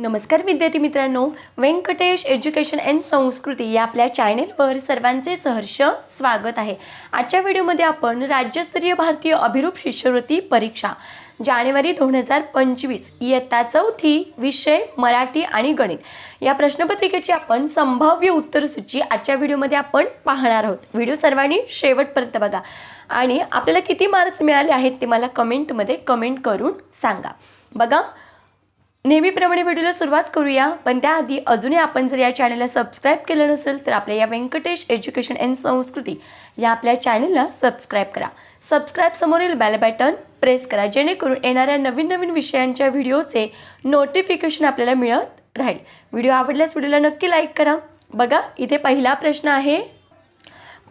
नमस्कार विद्यार्थी मित्रांनो. व्यंकटेश एज्युकेशन अँड संस्कृती या आपल्या चॅनेलवर सर्वांचे सहर्ष स्वागत आहे. आजच्या व्हिडिओमध्ये आपण राज्यस्तरीय भारतीय अभिरूप शिष्यवृत्ती परीक्षा जानेवारी दोन हजार पंचवीस इयत्ता चौथी विषय मराठी आणि गणित या प्रश्नपत्रिकेची आपण संभाव्य उत्तरसूची आजच्या व्हिडिओमध्ये आपण पाहणार आहोत. व्हिडिओ सर्वांनी शेवटपर्यंत बघा. आणि आपल्याला किती मार्क्स मिळाले आहेत ते मला कमेंटमध्ये कमेंट करून सांगा. बघा. नेहमीप्रमाणे व्हिडिओला सुरुवात करूया पण त्याआधी अजूनही आपण जर या चॅनलला सबस्क्राईब केलं नसेल तर आपल्या या व्यंकटेश एज्युकेशन अँड संस्कृती या आपल्या चॅनलला सबस्क्राईब करा. सबस्क्राईब समोरील बेल बटन प्रेस करा जेणेकरून येणाऱ्या नवीन नवीन विषयांच्या व्हिडिओचे नोटिफिकेशन आपल्याला मिळत राहील. व्हिडिओ आवडल्यास व्हिडिओला नक्की लाईक करा. बघा इथे पहिला प्रश्न आहे.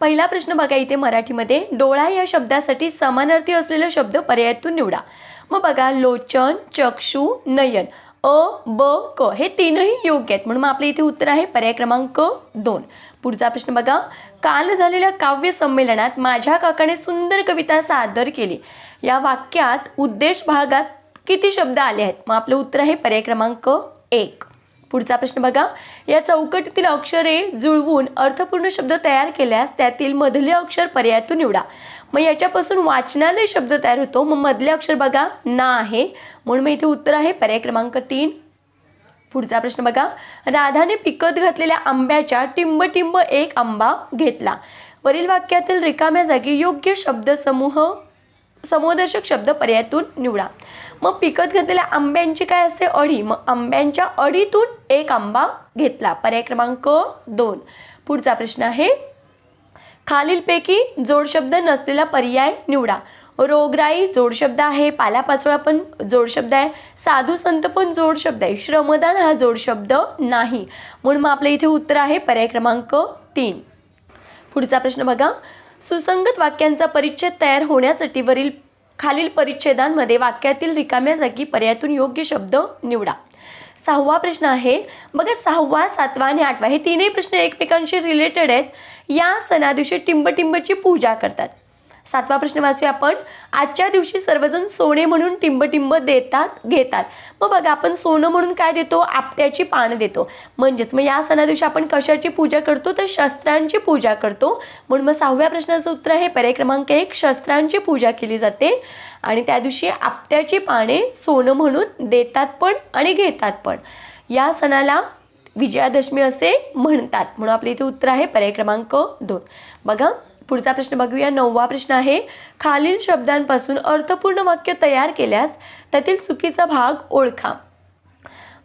पहिला प्रश्न बघा इथे मराठीमध्ये. डोळा या शब्दासाठी समानार्थी असलेला शब्द पर्यायातून निवडा. मग बघा लोचन चक्षु नयन. अ ब क हे तीनही योग्य आहेत. म्हणून मग आपल्या इथे उत्तर आहे पर्याय क्रमांक दोन. पुढचा प्रश्न बघा. काल झालेल्या काव्य संमेलनात माझ्या काकाने सुंदर कविता सादर केली. या वाक्यात उद्देश भागात किती शब्द आले आहेत? मग आपलं उत्तर आहे पर्याय क्रमांक एक. पुढचा प्रश्न बघा. या चौकटीतील अक्षरे जुळवून अर्थपूर्ण शब्द तयार केल्यास त्यातील मधले अक्षर पर्यायातून निवडा. मग याच्यापासून वाचनालय शब्द तयार होतो. मग मधले अक्षर बघा. ना आहे. म्हणून मग इथे उत्तर आहे पर्याय क्रमांक तीन. पुढचा प्रश्न बघा. राधाने पिकत घातलेल्या आंब्याच्या टिंब टिंब एक आंबा घेतला. वरील वाक्यातील रिकाम्या जागी योग्य शब्दसमूह समोदर्शक शब्द पर्यायातून निवडा. मग पिकत घेतलेल्या आंब्यांची काय असते? अडी मग आंब्यांच्या अडीतून एक आंबा घेतला. पर्याय क्रमांक दोन. पुढचा प्रश्न आहे. खालीलपैकी जोडशब्द नसलेला पर्याय निवडा. रोगराई जोडशब्द आहे. पालापाचोळा पण जोडशब्द आहे. साधू संत पण जोडशब्द आहे. श्रमदान हा जोडशब्द नाही. म्हणून मग आपल्या इथे उत्तर आहे पर्याय क्रमांक तीन. पुढचा प्रश्न बघा. सुसंगत वाक्यांचा परिच्छेद तयार होण्यासाठी वरील खालील परिच्छेदांमध्ये वाक्यातील रिकाम्या जागी पर्यायातून योग्य शब्द निवडा. सहावा प्रश्न आहे बघा सहावा सातवा आणि आठवा हे तीनही प्रश्न एकमेकांशी रिलेटेड आहेत. या सणादिवशी टिंबटिंबची पूजा करतात. सातवा प्रश्न वाचूया आपण. आजच्या दिवशी सर्वजण सोने म्हणून टिंबटिंब देतात घेतात. मग बघा आपण सोनं म्हणून काय देतो? आपट्याची पानं देतो. म्हणजेच मग या सणादिवशी आपण कशाची पूजा करतो? तर शस्त्रांची पूजा करतो. म्हणून मग सहाव्या प्रश्नाचं उत्तर आहे पर्याय क्रमांक एक शस्त्रांची पूजा केली जाते. आणि त्या दिवशी आपट्याची पाने सोनं म्हणून देतात पण आणि घेतात पण. या सणाला विजयादशमी असे म्हणतात. म्हणून आपल्या इथे उत्तर आहे पर्याय क्रमांक दोन. बघा पुढचा प्रश्न बघूया. नववा प्रश्न आहे खालील शब्दांपासून अर्थपूर्ण वाक्य तयार केल्यास त्यातील चुकीचा भाग ओळखा.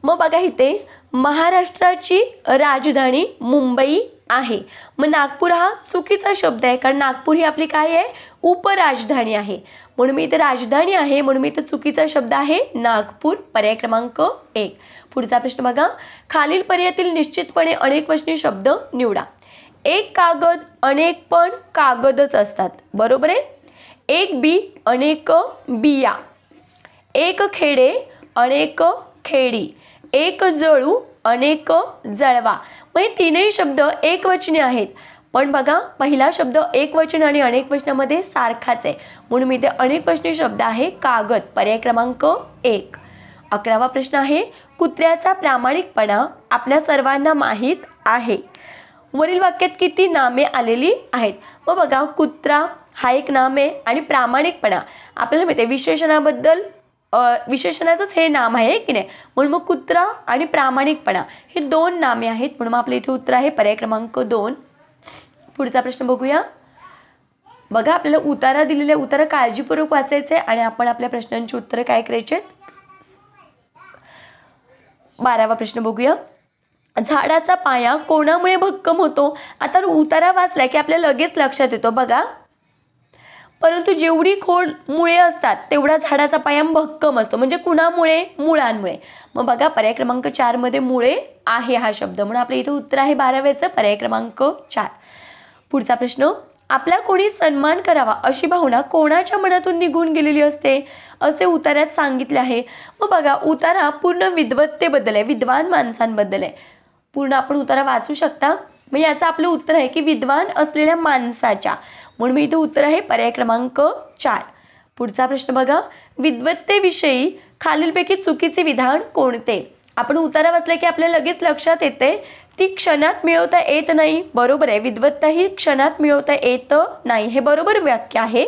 मग बघा इथे महाराष्ट्राची राजधानी मुंबई आहे. मग नागपूर हा चुकीचा शब्द आहे कारण नागपूर ही आपली काय आहे? उपराजधानी आहे. म्हणून मी इथे राजधानी आहे म्हणून मी इथे चुकीचा शब्द आहे नागपूर पर्याय क्रमांक एक. पुढचा प्रश्न बघा खालील पर्यायातील निश्चितपणे अनेक वचनी शब्द निवडा. एक कागद अनेक पण कागदच असतात. बरोबर आहे? एक बी अनेक बिया. एक खेडे अनेक खेडी. एक जळू अनेक जळवा. म्हणजे तीनही शब्द एकवचनी आहेत. पण बघा पहिला शब्द एकवचन आणि अनेक वचनामध्ये सारखाच आहे. म्हणून मी ते अनेक वचने शब्द आहे कागद. पर्याय क्रमांक एक. अकरावा प्रश्न आहे कुत्र्याचा प्रामाणिकपणा आपल्या सर्वांना माहीत आहे. वरील वाक्यात किती नामे आलेली आहेत? मग बघा कुत्रा हा एक नाम आहे आणि प्रामाणिकपणा. आपल्याला माहिती आहे विशेषणाबद्दल विशेषणाचंच हे नाम आहे की नाही? म्हणून मग कुत्रा आणि प्रामाणिकपणा हे दोन नामे आहेत. म्हणून मग आपल्या इथे उत्तर आहे पर्याय क्रमांक दोन. पुढचा प्रश्न बघूया. बघा आपल्याला उतारा दिलेला उतारा काळजीपूर्वक वाचायचं आहे आणि आपण आपल्या प्रश्नांची उत्तरं काय करायचे आहेत बारावा प्रश्न बघूया. झाडाचा पाया कोणामुळे भक्कम होतो? आता उतारा वाचला की आपल्या लगेच लक्षात येतो बघा. परंतु जेवढी खोड मुळे असतात तेवढा झाडाचा पाया भक्कम असतो. म्हणजे कुणामुळे? मुळांमुळे. मग बघा पर्याय क्रमांक चारमध्ये मुळे आहे हा शब्द. म्हणून आपल्या इथे उत्तर आहे बाराव्याचं पर्याय क्रमांक चार. पुढचा प्रश्न आपला कोणी सन्मान करावा अशी भावना कोणाच्या मनातून निघून गेलेली असते? असे उतार्यात सांगितले आहे. मग बघा उतारा पूर्ण विद्वत्तेबद्दल आहे विद्वान माणसांबद्दल आहे. पूर्ण आपण उतारा वाचू शकता. मग याचं आपलं उत्तर आहे की विद्वान असलेल्या माणसाच्या. म्हणून मी इथं उत्तर आहे पर्याय क्रमांक चार. पुढचा प्रश्न बघा. विद्वत्तेविषयी खालीलपैकी चुकीचे विधान कोणते? आपण उतारा वाचला की आपल्या लगेच लक्षात येते. ती क्षणात मिळवता येत नाही. बरोबर आहे. विद्वत्ता ही क्षणात मिळवता येत नाही. हे बरोबर वाक्य आहे.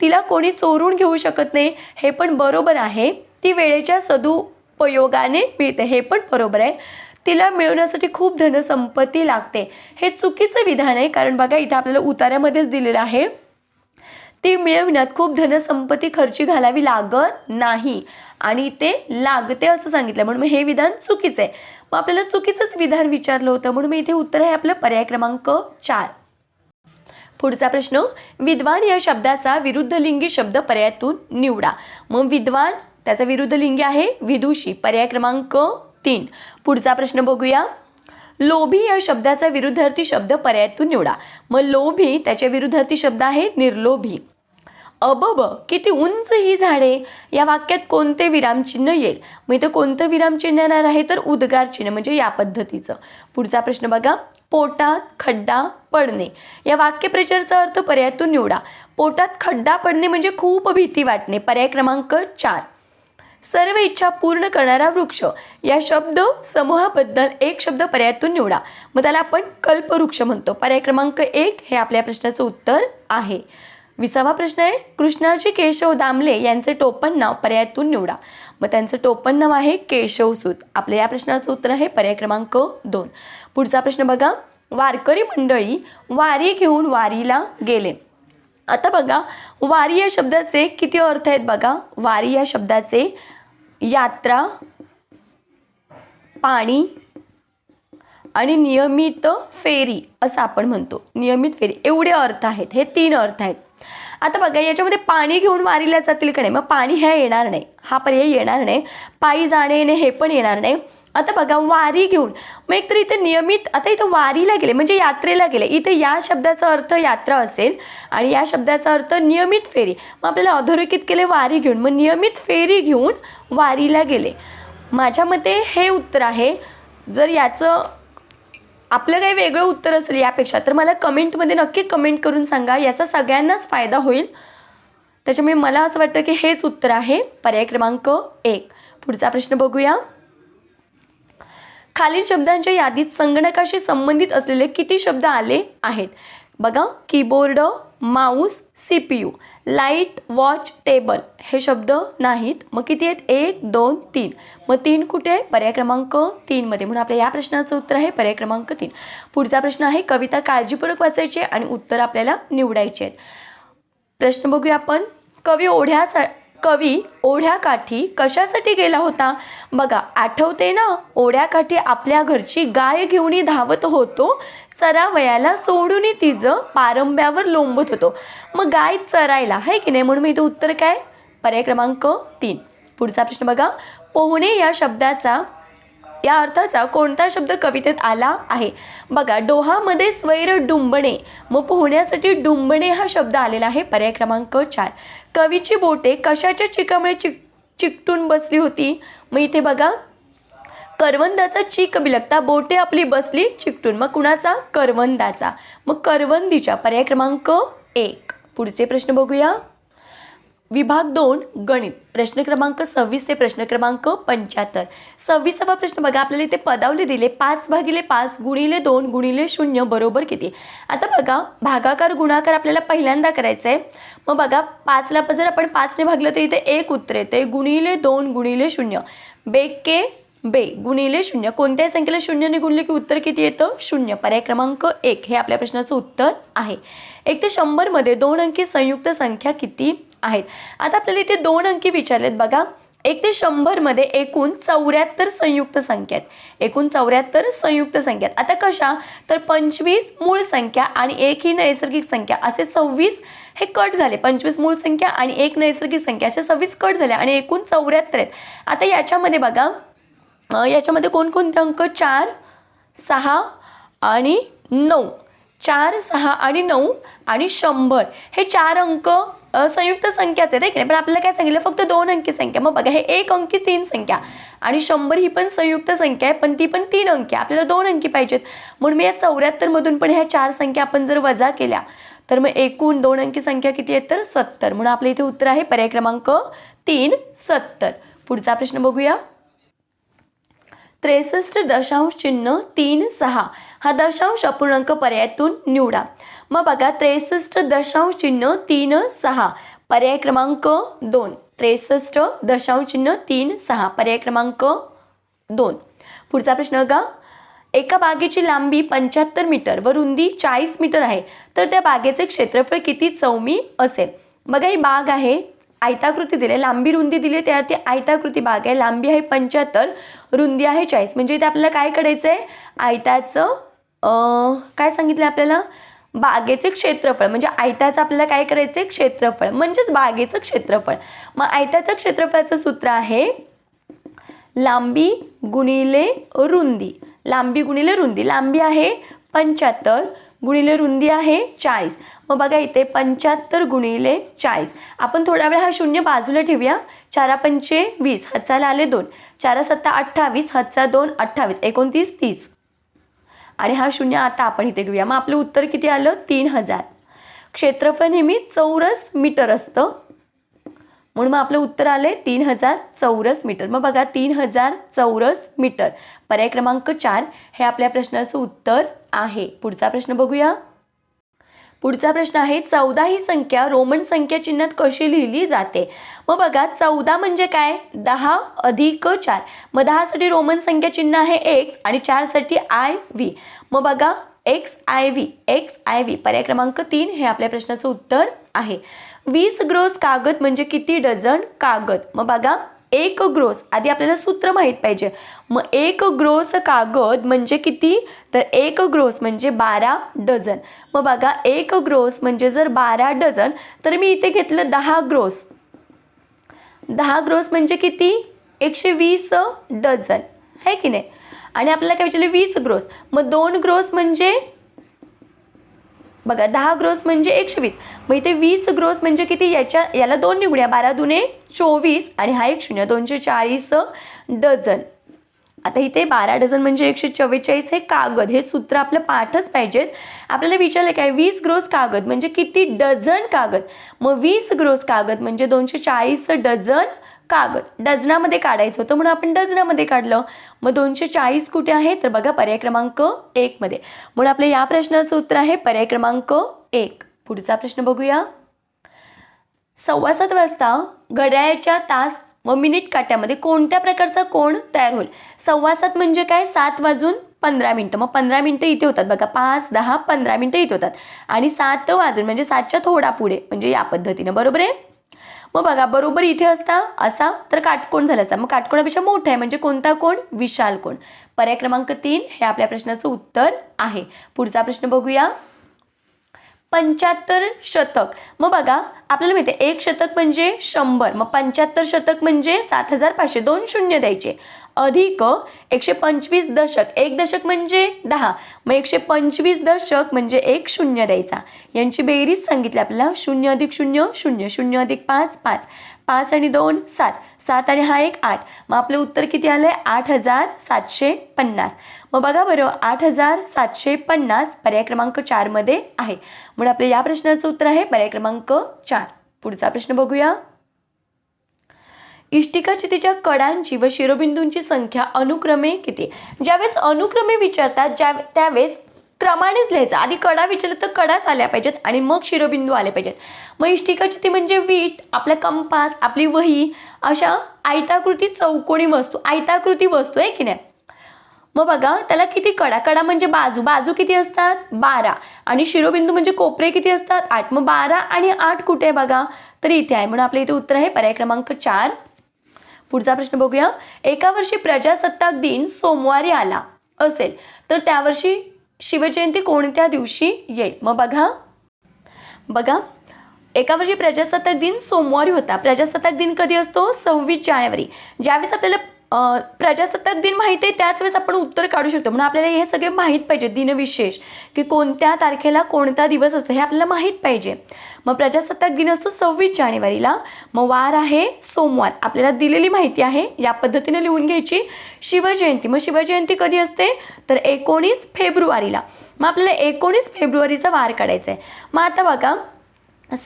तिला कोणी चोरून घेऊ शकत नाही. हे पण बरोबर आहे. ती वेळेच्या सदुपयोगाने मिळते. हे पण बरोबर आहे. तिला मिळवण्यासाठी खूप धनसंपत्ती लागते. हे चुकीचं विधान आहे कारण बघा इथे आपल्याला उतार्यामध्येच दिलेलं आहे. ती मिळवण्यात खूप धनसंपत्ती खर्ची घालावी लागत नाही. आणि ते लागते असं सांगितलं. म्हणून मग हे विधान चुकीचं आहे. मग आपल्याला चुकीचंच विधान विचारलं होतं. म्हणून मग इथे उत्तर आहे आपलं पर्याय क्रमांक चार. पुढचा प्रश्न विद्वान या शब्दाचा विरुद्ध लिंगी शब्द पर्यायातून निवडा. मग विद्वान त्याचा विरुद्ध लिंगी आहे विदुषी. पर्याय क्रमांक तीन. पुढचा प्रश्न बघूया. लोभी या शब्दाचा विरुद्धार्थी शब्द पर्यायातून निवडा. मग लोभी त्याच्या विरुद्धार्थी शब्द आहे निर्लोभी. अबब किती उंच ही झाडे? या वाक्यात कोणते विरामचिन्ह येईल? मग इथं कोणतं विरामचिन्ह येणार आहे? तर उद्गार चिन्ह म्हणजे या पद्धतीचं. पुढचा प्रश्न बघा. पोटात खड्डा पडणे. या वाक्यप्रचारचा अर्थ पर्यायातून निवडा. पोटात खड्डा पडणे म्हणजे खूप भीती वाटणे. पर्याय क्रमांक चार. सर्व इच्छा पूर्ण करणारा वृक्ष. या शब्द समूहाबद्दल एक शब्द पर्यायातून निवडा. मग त्याला आपण कल्पवृक्ष म्हणतो. पर्याय क्रमांक एक हे आपल्या प्रश्नाचं उत्तर आहे. विसावा प्रश्न आहे. कृष्णाजी केशव दामले यांचे टोपण नाव पर्यायातून निवडा. मग त्यांचं टोपण नाव आहे केशवसूत आपल्या या प्रश्नाचं उत्तर आहे पर्याय क्रमांक दोन. पुढचा प्रश्न बघा. वारकरी मंडळी वारी घेऊन वारीला गेले. आता बघा. वारी या शब्दाचे किती अर्थ आहेत बघा. वारी या शब्दाचे यात्रा पाणी आणि नियमित फेरी असं आपण म्हणतो. नियमित फेरी. एवढे अर्थ आहेत. हे तीन अर्थ आहेत. आता बघा याच्यामध्ये पाणी घेऊन वारीला जातील का नाही? मग पाणी हे येणार नाही. हा पर्याय येणार नाही. पायी जाणे येणे हे पण येणार नाही. आता बघा वारी घेऊन. मग एकतर इथे नियमित आता इथं वारीला गेले म्हणजे यात्रेला गेले. इथे या शब्दाचा अर्थ यात्रा असेल आणि या शब्दाचा अर्थ नियमित फेरी. मग आपल्याला अधोरेखित केले वारी घेऊन. मग नियमित फेरी घेऊन वारीला गेले. माझ्या मते हे उत्तर आहे. जर याचं आपलं काही वेगळं उत्तर असेल यापेक्षा तर मला कमेंटमध्ये नक्की कमेंट करून सांगा. याचा सगळ्यांनाच फायदा होईल. त्याच्यामुळे मला असं वाटतं की हेच उत्तर आहे. पर्याय क्रमांक एक. पुढचा प्रश्न बघूया. खालील शब्दांच्या यादीत संगणकाशी संबंधित असलेले किती शब्द आले आहेत? बघा keyboard mouse C P U light watch table हे शब्द नाहीत. मग किती आहेत? एक दोन तीन. मग तीन कुठे? आहे पर्याय क्रमांक तीनमध्ये म्हणून आपल्या या प्रश्नाचं उत्तर आहे पर्याय क्रमांक तीन. पुढचा प्रश्न आहे कविता काळजीपूर्वक वाचायची आहे आणि उत्तर आपल्याला निवडायचे आहेत. प्रश्न बघूया आपण. कवी ओढ्यासा कवी ओढ्याकाठी कशासाठी गेला होता? बघा आठवते ना ओढ्याकाठी आपल्या घरची गाय घेऊन धावत होतो चरावयाला सोडून तिचं पारंब्यावर लोंबत होतो. मग गाय चरायला आहे की नाही? म्हणून मी इथं उत्तर काय? पर्याय क्रमांक तीन. पुढचा प्रश्न बघा. पोहणे या शब्दाचा या अर्थाचा कोणता शब्द कवितेत आला आहे? बघा डोहामध्ये स्वैर डुंबणे. मग पोहण्यासाठी डुंबणे हा शब्द आलेला आहे. पर्याय क्रमांक चार. कवीची बोटे कशाच्या चिकामुळे चिक चिकटून बसली होती? मग इथे बघा. करवंदाचा चीक बिलकता बोटे आपली बसली चिकटून. मग कुणाचा? करवंदाचा. मग करवंदीच्या. पर्याय क्रमांक एक. पुढचे प्रश्न बघूया. विभाग दोन गणित. प्रश्न क्रमांक सव्वीस ते प्रश्न क्रमांक पंच्याहत्तर. सव्वीसावा प्रश्न बघा आपल्याला इथे पदावले दिले पाच भागिले पाच गुणिले दोन गुणिले शून्य बरोबर किती? आता बघा भागाकार गुणाकार आपल्याला पहिल्यांदा करायचा आहे मग बघा पाचला जर आपण पाचने भागलं तर इथे एक उत्तर येते गुणिले दोन गुणिले शून्य. बेके बे गुणिले शून्य. कोणत्याही संख्येला शून्यने गुणले की उत्तर किती येतं? शून्य. पर्याय क्रमांक एक. हे आपल्या प्रश्नाचं उत्तर आहे. एक ते शंभरमध्ये दोन अंकी संयुक्त संख्या किती? आहेत. आता आपल्याला इथे दोन अंकी विचारलेत बघा. एक ते शंभरमध्ये एकूण चौऱ्याहत्तर संयुक्त संख्या आहेत एकूण चौऱ्याहत्तर संयुक्त संख्या आहेत आता कशा? तर पंचवीस मूळ संख्या आणि एक ही नैसर्गिक संख्या. असे सव्वीस हे कट झाले. पंचवीस मूळ संख्या आणि एक नैसर्गिक संख्या. असे सव्वीस कट झाले आणि एकूण चौऱ्याहत्तर आहेत. आता याच्यामध्ये बघा. याच्यामध्ये कोणकोणते अंक? चार सहा आणि नऊ. चार सहा आणि नऊ आणि शंभर. हे चार अंक संयुक्त संख्याच आहेत है की नाही पण आपल्याला काय सांगितलं? फक्त दोन अंकी संख्या. मग बघा हे एक अंकी तीन संख्या. आणि शंभर ही पण संयुक्त संख्या आहे पण ती पण तीन अंकी आपल्याला दोन अंकी पाहिजेत. म्हणून मी या चौऱ्याहत्तरमधून पण ह्या चार संख्या आपण जर वजा केल्या तर मग एकूण दोन अंकी संख्या किती आहेत? तर सत्तर. म्हणून आपल्या इथे उत्तर आहे पर्याय क्रमांक तीन सत्तर. पुढचा प्रश्न बघूया. त्रेसष्ट दशांश चिन्ह तीन सहा. हा दशांश अपूर्णांक पर्यायातून निवडा. मग बघा त्रेसष्ट दशांश चिन्ह तीन सहा. पर्याय क्रमांक दोन. त्रेसष्ट दशांश चिन्ह तीन सहा. पर्याय क्रमांक दोन. पुढचा प्रश्न का एका बागेची लांबी पंच्याहत्तर मीटर व रुंदी चाळीस मीटर आहे. तर त्या बागेचे क्षेत्रफळ किती चौमी असेल? बघा ही बाग आहे. आयताकृती दिली लांबी रुंदी दिली त्यावरती आयताकृती बाग आहे. लांबी आहे पंच्याहत्तर रुंदी आहे चाळीस. म्हणजे इथे आपल्याला काय करायचं आहे आयताचं काय सांगितलं आपल्याला? बागेचे क्षेत्रफळ म्हणजे आयताचं आपल्याला काय करायचं आहे क्षेत्रफळ म्हणजेच बागेचं क्षेत्रफळ. मग आयताच्या क्षेत्रफळाचं सूत्र आहे लांबी गुणिले रुंदी. लांबी गुणिले रुंदी. लांबी आहे पंच्याहत्तर गुणिले रुंदी आहे चाळीस. मग बघा इथे पंच्याहत्तर गुणिले चाळीस. आपण थोडा वेळ हा शून्य बाजूला ठेवूया. चारा पंचे वीस हातचाला आले दोन. चारा सत्ता अठ्ठावीस हातचा दोन अठ्ठावीस. एकोणतीस तीस. आणि हा शून्य आता आपण इथे घेऊया. मग आपलं उत्तर किती आलं? तीन हजार. क्षेत्रफळ नेहमी चौरस मीटर असतं. म्हणून मग आपलं उत्तर आलं आहे तीन हजार चौरस मीटर. मग बघा तीन हजार चौरस मीटर. पर्याय क्रमांक चार हे आपल्या प्रश्नाचं उत्तर आहे. पुढचा प्रश्न बघूया. पुढचा प्रश्न आहे चौदा ही संख्या रोमन संख्या चिन्हात कशी लिहिली जाते? मग बघा चौदा म्हणजे काय? दहा अधिक चार. मग दहासाठी रोमन संख्या चिन्ह आहे एक्स आणि चारसाठी आय व्ही मग बघा X I V X I V पर्याय क्रमांक तीन हे आपल्या प्रश्नाचं उत्तर आहे. वीस ग्रोस कागद म्हणजे किती डझन कागद? मग बघा एक ग्रोस. आधी आपल्याला सूत्र माहीत पाहिजे. मग एक ग्रोस कागद म्हणजे किती? तर एक ग्रोस म्हणजे बारा डझन. मग बघा एक ग्रोस म्हणजे जर बारा डझन तर मी इथे घेतलं दहा ग्रोस. दहा ग्रोस म्हणजे किती? एकशे वीस डझन. आहे की नाही? आणि आपल्याला काय विचारलं? वीस ग्रोस. मग दोन ग्रोस म्हणजे? बघा दहा ग्रोस म्हणजे एकशे वीस मग इथे वीस ग्रोस म्हणजे किती? याच्या याला दोन निगुण्या बारा दुने चोवीस आणि हा एक शून्य दोनशे चाळीस डझन. आता इथे बारा डझन म्हणजे एकशे चव्वेचाळीस हे कागद. हे सूत्र आपलं पाठच पाहिजेत. आपल्याला विचारलं काय? वीस ग्रोस कागद म्हणजे किती डझन कागद? मग वीस ग्रोस कागद म्हणजे दोनशे चाळीस डझन कागद. डझनामध्ये काढायचं होतं म्हणून आपण डझनामध्ये काढलं. मग दोनशे चाळीस कुठे आहे तर बघा पर्याय क्रमांक एकमध्ये म्हणून आपल्या या प्रश्नाचं उत्तर आहे पर्याय क्रमांक एक. पुढचा प्रश्न बघूया. सव्वा सात वाजता घड्याळ्याच्या तास व मिनिट काट्यामध्ये कोणत्या प्रकारचा कोण तयार होईल? सव्वा सात म्हणजे काय? सात वाजून पंधरा मिनटं. मग पंधरा मिनटं इथे होतात बघा. पाच दहा पंधरा मिनटं इथे होतात. आणि सात वाजून म्हणजे सातच्या थोडा पुढे म्हणजे या पद्धतीनं. बरोबर आहे? मग बघा बरोबर इथे असता असा तर काटकोण झाला असता. मग काटकोणापेक्षा मोठा आहे म्हणजे कोणता कोण? विशाल कोण. पर्याय क्रमांक तीन हे आपल्या प्रश्नाचं उत्तर आहे. पुढचा प्रश्न बघूया. पंच्याहत्तर शतक. मग बघा आपल्याला माहिती आहे एक शतक म्हणजे शंभर. मग पंच्याहत्तर शतक म्हणजे सात हजार पाचशे दोन शून्य द्यायचे. अधिक एकशे पंचवीस दशक. एक दशक म्हणजे दहा. मग एकशे पंचवीस दशक म्हणजे एक शून्य द्यायचा. यांची बेरीज सांगितली आपल्याला. शून्य अधिक शून्य शून्य. शून्य अधिक पाच पाच. पाच आणि दोन सात. सात आणि हा एक आठ. मग आपलं उत्तर किती आलं आहे आठ हजार सातशे पन्नास. मग बघा बरं आठ हजार सातशे पन्नास पर्याय क्रमांक चारमध्ये आहे. म्हणून आपल्या या प्रश्नाचं उत्तर आहे पर्याय क्रमांक चार. पुढचा प्रश्न बघूया. इष्टिकाची तिच्या कडांची व शिरोबिंदूंची संख्या अनुक्रमे किती? ज्यावेळेस अनुक्रमे विचारतात ज्या त्यावेळेस क्रमानेच लिहायचं. आधी कडा विचारलं तर कडाच आल्या पाहिजेत आणि मग शिरोबिंदू आले पाहिजेत. मग इष्टिकाची ती म्हणजे वीट आपला कंपास आपली वही अशा आयताकृती चौकोनी वस्तू. आयताकृती वस्तू आहे की नाही? मग बघा त्याला किती कडा? कडा म्हणजे बाजू. बाजू किती असतात? बारा. आणि शिरोबिंदू म्हणजे कोपरे किती असतात? आठ. मग बारा आणि आठ कुठे आहे बघा? तर इथे आहे. म्हणून आपल्या इथे उत्तर आहे. पर्याय क्रमांक चार. पुढचा प्रश्न बघूया. एका वर्षी प्रजासत्ताक दिन सोमवारी आला असेल तर त्या वर्षी शिवजयंती कोणत्या दिवशी येईल? मग बघा. बघा. एका वर्षी प्रजासत्ताक दिन सोमवारी होता. प्रजासत्ताक दिन कधी असतो? सव्वीस जानेवारी. ज्यावेळेस आपल्याला प्रजासत्ताक दिन माहीत आहे त्याच वेळेस आपण उत्तर काढू शकतो. म्हणून आपल्याला हे सगळे माहीत पाहिजे. दिनविशेष. की कोणत्या तारखेला कोणता दिवस असतो हे आपल्याला माहीत पाहिजे. मग प्रजासत्ताक दिन असतो सव्वीस जानेवारीला. मग वार आहे सोमवार. आपल्याला दिलेली माहिती आहे. या पद्धतीने लिहून घ्यायची. शिवजयंती. मग शिवजयंती कधी असते? तर एकोणीस फेब्रुवारीला. मग आपल्याला एकोणीस फेब्रुवारीचा वार काढायचा आहे. मग आता बघा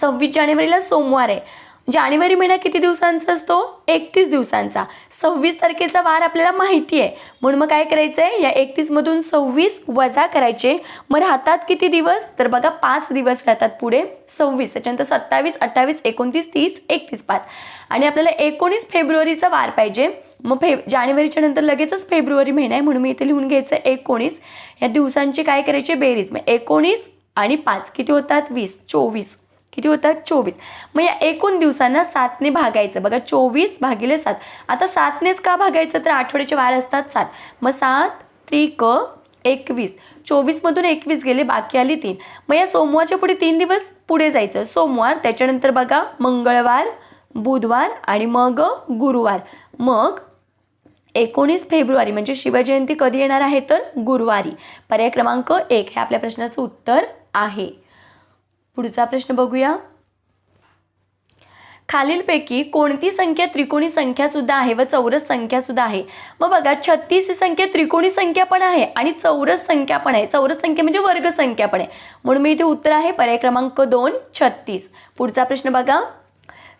सव्वीस जानेवारीला सोमवार आहे. जानेवारी महिना किती दिवसांचा असतो? एकतीस दिवसांचा. सव्वीस तारखेचा वार आपल्याला माहिती आहे. म्हणून मग काय करायचं आहे या एकतीसमधून सव्वीस वजा करायचे. मग राहतात किती दिवस? तर बघा पाच दिवस राहतात पुढे. सव्वीस त्याच्यानंतर सत्तावीस अठ्ठावीस एकोणतीस तीस एकतीस पाच. आणि आपल्याला एकोणीस फेब्रुवारीचा वार पाहिजे. मग फे जानेवारीच्या नंतर लगेचच फेब्रुवारी महिना आहे. म्हणून मी इथे लिहून घ्यायचं एकोणीस. या दिवसांची काय करायची? बेरीज. मग एकोणीस आणि पाच. किती होतात? वीस. चोवीस. किती होतात? चोवीस. मग या एकूण दिवसांना सातने भागायचं. बघा चोवीस भागिले सात. आता सातनेच का भागायचं? तर आठवड्याचे वार असतात सात. मग सात त्रिक एकवीस. चोवीसमधून एकवीस गेले बाकी आली तीन. मग या सोमवारच्या पुढे तीन दिवस पुढे जायचं. सोमवार त्याच्यानंतर बघा मंगळवार बुधवार आणि मग गुरुवार. मग एकोणीस फेब्रुवारी म्हणजे शिवजयंती कधी येणार आहे? तर गुरुवारी. पर्याय क्रमांक एक. हे आपल्या प्रश्नाचं उत्तर आहे. पुढचा प्रश्न बघूया. खालीलपैकी कोणती संख्या त्रिकोणी संख्या सुद्धा आहे व चौरस संख्या सुद्धा आहे? मग बघा छत्तीस ही संख्या त्रिकोणी संख्या पण आहे आणि चौरस संख्या पण आहे. चौरस संख्या म्हणजे वर्ग संख्या पण आहे. म्हणून मी इथे उत्तर आहे पर्याय क्रमांक दोन छत्तीस. पुढचा प्रश्न बघा.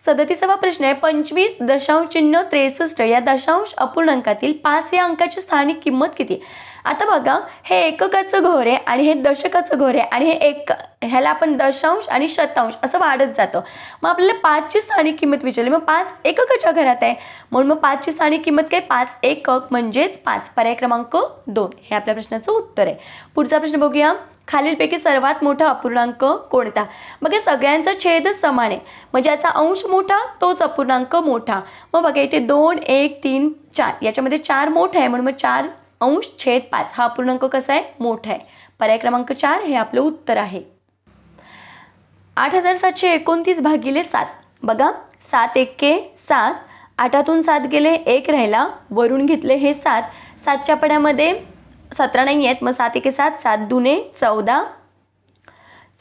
सदतीसावा प्रश्न आहे पंचवीस दशांश चिन्ह त्रेसष्ट या दशांश अपूर्णांकातील पाच या अंकाची स्थानिक किंमत किती? आता बघा हे एककाचं घर आहे आणि हे दशकाचं घर आहे आणि हे एक ह्याला आपण दशांश आणि शतांश असं वाढत जातं. मग आपल्याला पाचची स्थानिक किंमत विचारली. मग पाच एककाच्या घरात आहे. म्हणून मग पाचची स्थानिक किंमत काय? पाच एकक म्हणजेच पाच पर्याय क्रमांक दोन. हे आपल्या प्रश्नाचं उत्तर आहे. पुढचा प्रश्न बघूया. खालीलपैकी सर्वात मोठा अपूर्णांक कोणता? मग हे सगळ्यांचा छेद समान आहे. म्हणजे याचा अंश मोठा तोच अपूर्णांक मोठा. मग बघा इथे दोन एक तीन चार. याच्यामध्ये चार मोठा आहे. म्हणून मग चार अंश छेद पाच. हा अपूर्णांक कसा आहे? मोठा आहे. पर्याय क्रमांक चार हे आपलं उत्तर आहे. आठ हजार सातशे एकोणतीस भागिले सात. बघा सात एक्के सात. आठातून सात गेले एक राहिला. वरून घेतले हे सात. सातच्या पड्यामध्ये सतरा नाही आहेत मग सात एके सात सात दुने चौदा.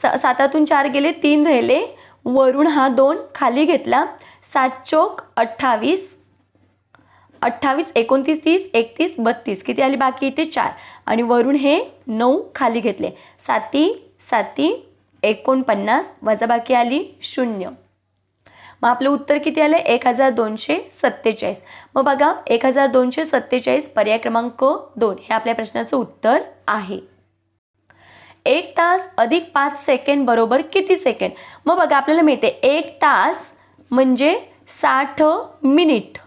स सातातून चार गेले तीन राहिले. वरून हा दोन खाली घेतला. सात चोक अठ्ठावीस. अठ्ठावीस एकोणतीस तीस एकतीस बत्तीस. किती आली बाकी इथे? चार. आणि वरून हे नऊ खाली घेतले. साती साती एकोणपन्नास वजाबाकी आली शून्य. मग आपलं उत्तर किती आलं? एक हजार दोनशे सत्तेचाळीस. मग बघा एक हजार दोनशे सत्तेचाळीस पर्याय क्रमांक दोन. हे आपल्या प्रश्नाचं उत्तर आहे. एक तास अधिक पाच सेकंड बरोबर किती सेकंड मग बघा आपल्याला मिळते. एक तास म्हणजे साठ मिनिट.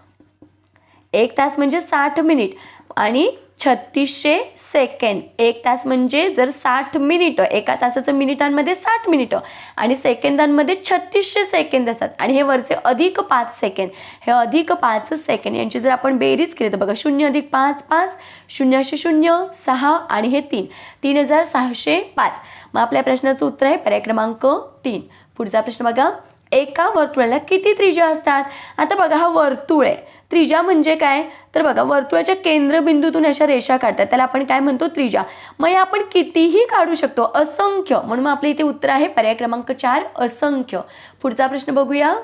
एक तास म्हणजे साठ मिनिट. आणि छत्तीसशे सेकंड एक तास म्हणजे जर साठ मिनिटं एका तासाचं मिनिटांमध्ये साठ मिनिटं आणि सेकंदांमध्ये छत्तीसशे सेकंद असतात. आणि हे वरचे अधिक पाच सेकंड हे अधिक पाच सेकंड यांची जर आपण बेरीज केली तर बघा शून्य अधिक पाच पाच शून्याशे शून्य सहा आणि हे तीन. तीन हजार सहाशे पाच. मग आपल्या प्रश्नाचं उत्तर आहे पर्याय क्रमांक तीन. पुढचा प्रश्न बघा. एका वर्तुळाला किती त्रिज्या असतात? आता बघा हा वर्तुळ आहे. त्रिजा म्हणजे काय? तर बघा वर्तुळाच्या केंद्रबिंदूतून अशा रेषा काढतात. त्याला आपण काय म्हणतो? त्रिजा. मग हे आपण कितीही काढू शकतो. असंख्य. म्हणून मग आपल्या इथे उत्तर आहे पर्याय क्रमांक चार असंख्य. पुढचा प्रश्न बघूया.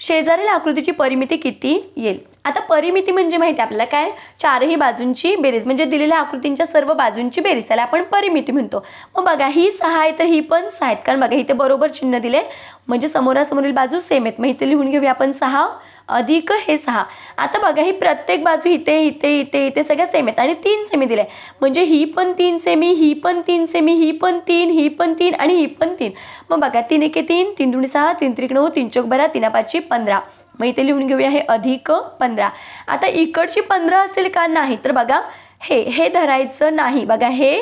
शेजारील आकृतीची परिमिती किती येईल? आता परिमिती म्हणजे माहिती आहे आपल्याला काय? चारही बाजूंची बेरीज. म्हणजे दिलेल्या आकृतींच्या सर्व बाजूंची बेरीज. त्याला आपण परिमिती म्हणतो. मग बघा ही सहा आहे तर ही पण सहा आहेत. कारण बघा इथे बरोबर चिन्ह दिले. म्हणजे समोरासमोरील बाजू सेम आहेत. मग इथे लिहून घेऊया आपण सहा. अधिक हे सहा. आता बघा ही प्रत्येक बाजू इथे इथे इथे इथे सगळ्या सेम आहेत आणि तीन सेमी दिले म्हणजे ही पण तीन सेमी ही पण तीन सेमी ही पण तीन ही पण तीन आणि ही पण तीन. मग बघा तीन एके तीन तीन दुणी सहा तीन त्रिक नऊ तीन चौक बारा तीन पाचशे पंधरा. मग इथे लिहून घेऊया हे अधिक पंधरा. आता इकडची पंधरा असेल का नाही? तर बघा हे हे धरायचं नाही. बघा हे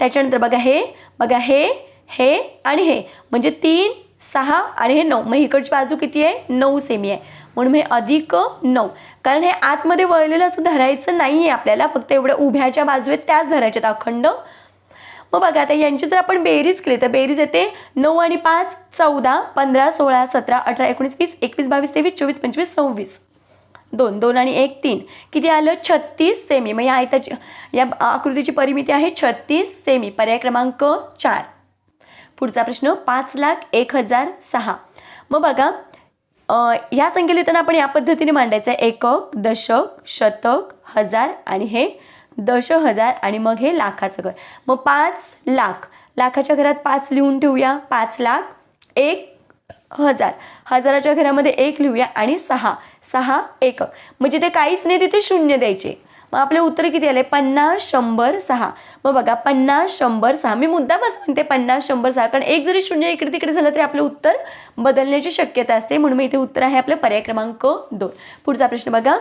त्याच्यानंतर बघा हे बघा हे हे आणि हे. म्हणजे तीन सहा आणि हे नऊ. मग इकडची बाजू किती आहे? नऊ सेमी आहे. म्हणून हे अधिक नऊ. कारण हे आतमध्ये वळलेलं असं धरायचं नाही आहे आपल्याला फक्त एवढ्या उभ्याच्या बाजू आहेत त्याच धरायच्यात अखंड. मग बघा आता यांची जर आपण बेरीज केली तर बेरीज येते नऊ आणि पाच चौदा पंधरा सोळा सतरा अठरा एकोणीस वीस एकवीस बावीस तेवीस चोवीस पंचवीस सव्वीस. दोन दोन आणि एक तीन. किती आलं? छत्तीस सेमी. मग या आयताची या आकृतीची परिमिती आहे छत्तीस सेमी. पर्याय क्रमांक चार. पुढचा प्रश्न पाच लाख एक हजार सहा. मग बघा ह्या संख्या आपण या पद्धतीने मांडायचं आहे. एकक दशक शतक हजार आणि हे दश हजार आणि मग हे लाखाचं घर. मग पाच लाख. लाखाच्या घरात पाच लिहून ठेवूया. पाच लाख एक हजार. हजाराच्या घरामध्ये एक लिहूया आणि सहा. सहा एकक. म्हणजे ते काहीच नाही तिथे शून्य द्यायचे. मग आपले उत्तर किती आले? पन्नास शंभर सहा. मग बघा पन्नास शंभर सहा. मी मुद्दामच म्हणते पन्नास शंभर सहा. कारण एक जरी शून्य इकडे तिकडे झालं तरी आपलं उत्तर बदलण्याची शक्यता असते. म्हणून मी इथे उत्तर आहे आपलं पर्याय क्रमांक दोन. पुढचा प्रश्न बघा.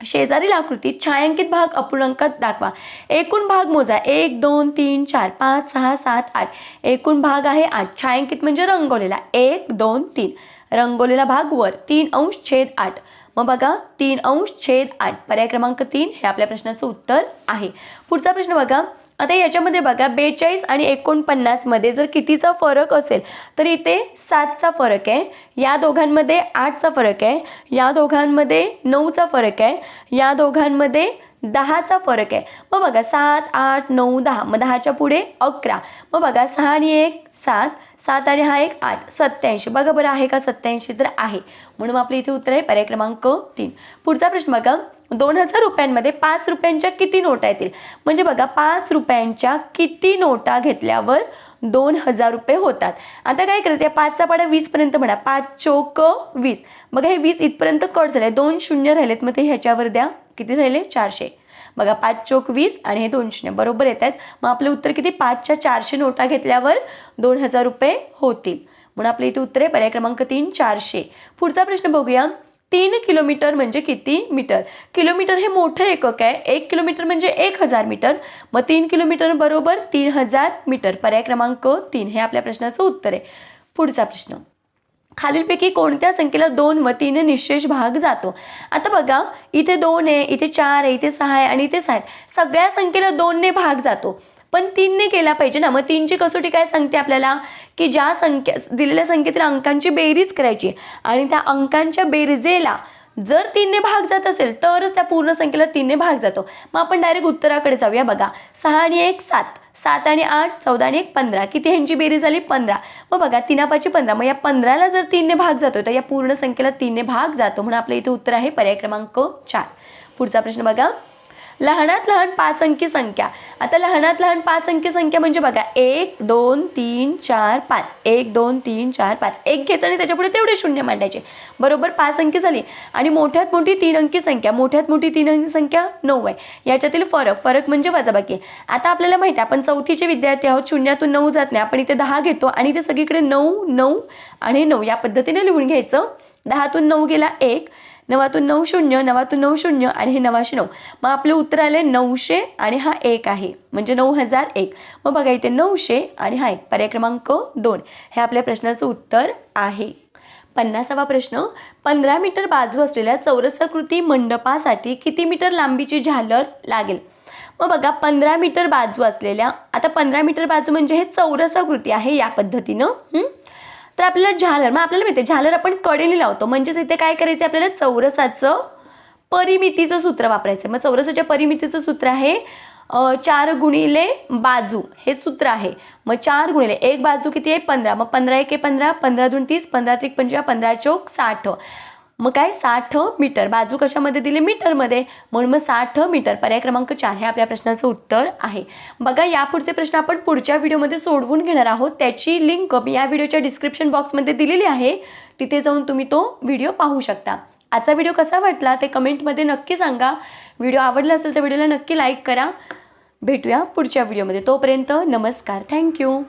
शेजारील आकृतीत छायांकित भाग अपूर्णांकात दाखवा. एकूण भाग मोजा. एक दोन तीन चार पाच सहा सात आठ. एकूण भाग आहे आठ. छायांकित म्हणजे रंगवलेला एक दोन तीन. रंगवलेला भाग वर. तीन अंश छेद आठ. मग बघा तीन अंश छेद आठ. पर्याय क्रमांक तीन हे आपल्या प्रश्नाचं उत्तर आहे. पुढचा प्रश्न बघा. आता याच्यामध्ये बघा बेचाळीस आणि एकोणपन्नासमध्ये जर कितीचा फरक असेल तर इथे सातचा फरक आहे. या दोघांमध्ये आठचा फरक आहे. या दोघांमध्ये नऊचा फरक आहे. या दोघांमध्ये दहाचा फरक आहे. मग बघा सात आठ नऊ दहा. मग दहाच्या पुढे अकरा. मग बघा सहा आणि एक सात. सात आणि हा एक आठ सत्याऐंशी बघा बरं आहे का सत्याऐंशी तर आहे. म्हणून आपलं इथे उत्तर आहे पर्याय क्रमांक तीन. पुढचा प्रश्न बघा. दोन हजार रुपयांमध्ये पाच रुपयांच्या किती नोटा येतील? म्हणजे बघा पाच रुपयांच्या किती नोटा घेतल्यावर दोन हजार रुपये होतात. आता काय करायचं? या पाचचा पाडा वीसपर्यंत म्हणा. पाच चोक वीस. बघा हे वीस इथपर्यंत कट झाले. दोन शून्य राहिलेत. मग ते ह्याच्यावर द्या. किती राहिले? चारशे. बघा पाच चोक वीस आणि हे दोनशेने बरोबर येत आहेत. मग आपलं उत्तर किती? पाचच्या चारशे नोटा घेतल्यावर दोन हजार रुपये होतील. म्हणून आपलं इथे उत्तर आहे पर्याय क्रमांक तीन चारशे. पुढचा प्रश्न बघूया. तीन किलोमीटर म्हणजे किती मीटर? किलोमीटर हे मोठं एकक आहे. एक किलोमीटर म्हणजे एक हजार मीटर. मग तीन किलोमीटर बरोबर तीन हजार मीटर. पर्याय क्रमांक तीन हे आपल्या प्रश्नाचं उत्तर आहे. पुढचा प्रश्न. खालीलपैकी कोणत्या संख्येला दोन व तीन निशेष भाग जातो? आता बघा इथे दोन आहे इथे चार आहे इथे सहा आहे आणि इथे सहा आहेत सगळ्या संख्येला दोनने भाग जातो. पण तीनने केला पाहिजे ना मग तीनची कसोटी काय सांगते आपल्याला? की ज्या संख्या दिलेल्या संख्येतील अंकांची बेरीज करायची आणि त्या अंकांच्या बेरजेला जर तीनने भाग जात असेल तरच त्या पूर्ण संख्येला तीनने भाग जातो. मग आपण डायरेक्ट उत्तराकडे जाऊया बघा. सहा आणि एक सात. सात आणि आठ चौदा आणि एक पंधरा. किती ह्यांची बेरीज झाली? पंधरा. मग बघा तिनापाची पंधरा. मग या पंधराला जर तीनने भाग जातो तर या पूर्ण संख्येला तीनने भाग जातो म्हणून आपल्या इथे उत्तर आहे पर्याय क्रमांक चार. पुढचा प्रश्न बघा. लहानात लहान पाच अंकी संख्या. आता लहानात लहान पाच अंकी संख्या म्हणजे बघा एक दोन तीन चार पाच. एक दोन तीन चार पाच. एक घ्यायचं आणि त्याच्यापुढे तेवढे शून्य मांडायचे. बरोबर पाच अंकी झाली. आणि मोठ्यात मोठी तीन अंकी संख्या. मोठ्यात मोठी तीन अंकी संख्या नऊ आहे. याच्यातील फरक फरक म्हणजे वजाबाकी. आता आपल्याला माहिती आहे आपण चौथीचे विद्यार्थी आहोत. शून्यातून नऊ जात नाही. आपण इथे दहा घेतो आणि ते सगळीकडे नऊ नऊ आणि नऊ. या पद्धतीने लिहून घ्यायचं. दहातून नऊ गेला एक. नवातून नऊ शून्य नवातून नऊ शून्य आणि हे नवाशे नऊ. मग आपले उत्तर आले नऊशे आणि हा एक आहे. म्हणजे नऊ हजार एक. मग बघा इथे नऊशे आणि हा एक. पर्याय क्रमांक दोन. हे आपल्या प्रश्नाचं उत्तर आहे. पन्नासावा प्रश्न. पंधरा मीटर बाजू असलेल्या चौरसाकृती मंडपासाठी किती मीटर लांबीची झालर लागेल? मग बघा पंधरा मीटर बाजू असलेल्या आता पंधरा मीटर बाजू म्हणजे हे चौरसाकृती आहे या पद्धतीनं. तर आपल्याला झालर. मग आपल्याला माहिती आहे झालर आपण कडेने लावतो. म्हणजेच इथे काय करायचं आपल्याला? चौरसाचं परिमितीचं सूत्र वापरायचं मग चौरसाच्या परिमितीचं सूत्र आहे चार गुणिले बाजू. हे सूत्र आहे. मग चार गुणिले एक बाजू किती आहे? पंधरा. मग पंधरा एक पंधरा पंधरा दोन तीस पंधरा त्रिक पंचवीस पंधरा चौक साठ. मग काय साठ मीटर? बाजू कशामध्ये दिली? मीटरमध्ये. म्हणून मग साठ मीटर. पर्याय क्रमांक चार हे आपल्या प्रश्नाचं उत्तर आहे. बघा यापुढचे प्रश्न आपण पुढच्या व्हिडिओमध्ये सोडवून घेणार आहोत. त्याची लिंक मी या व्हिडिओच्या डिस्क्रिप्शन बॉक्समध्ये दिलेली आहे. तिथे जाऊन तुम्ही तो व्हिडिओ पाहू शकता. आजचा व्हिडिओ कसा वाटला ते कमेंटमध्ये नक्की सांगा. व्हिडिओ आवडला असेल तर व्हिडिओला नक्की लाईक करा. भेटूया पुढच्या व्हिडिओमध्ये. तोपर्यंत नमस्कार. थँक्यू.